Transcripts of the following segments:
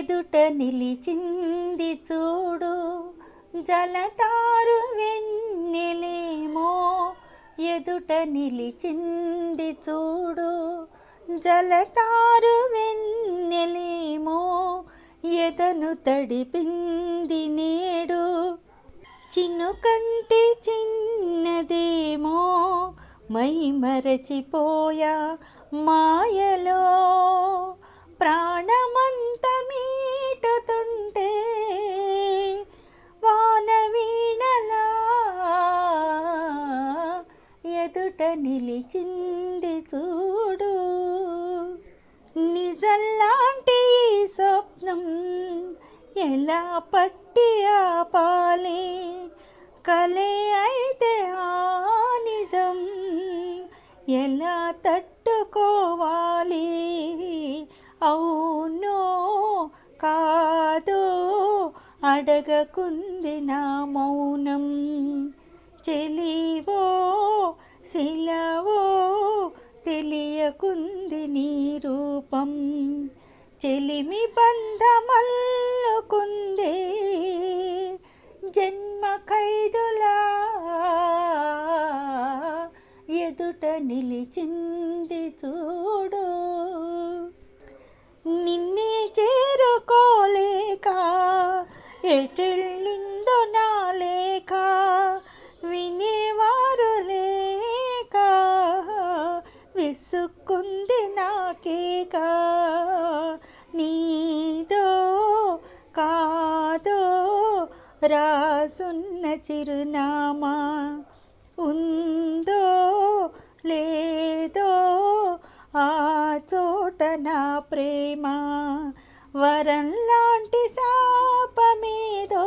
ఎదుట నిలిచింది చూడు జలతారు వెన్నెలేమో. ఎదుట నిలిచింది చూడు జలతారు వెన్నెలేమో. ఎదను తడిపింది నేడు చిన్ను కంటే చిన్నదేమో. మై మరచిపోయా మాయలో ప్రాణమంత ఎదుట నిలిచింది చూడు. నిజంలాంటి ఈ స్వప్నం ఎలా పట్టి ఆపాలి? కలే అయితే ఆ నిజం ఎలా తట్టుకోవాలి? అవునో కాదో అడగకుంది నా మౌనం. చెలివో శిలవో తెలియకుంది నీ రూపం. చెలిమి బంధమల్లుకుందే జన్మ ఖైదులా ఎదుట నిలిచింది చూడు. నిన్నే చేరుకోలేక ఎటు నాకేక నీదో కాదో రాసున్న చిరునామా ఉందో లేదో ఆ చోట నా ప్రేమ. వరం లాంటి శాపమేదో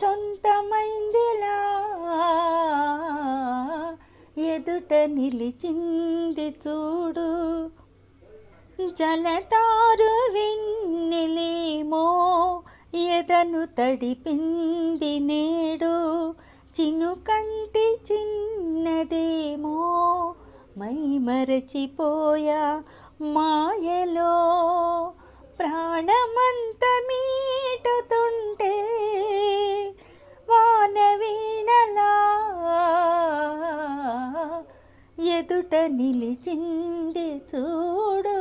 సొంతమైందిలా ఎదుట నిలిచింది చూడు. జలతారు వెన్నెలేమో ఎదను తడిపింది నేడు చినుకంటి చిన్నదేమో మై మరచిపోయా మాయలో ఎదుట నిలిచింది చూడు.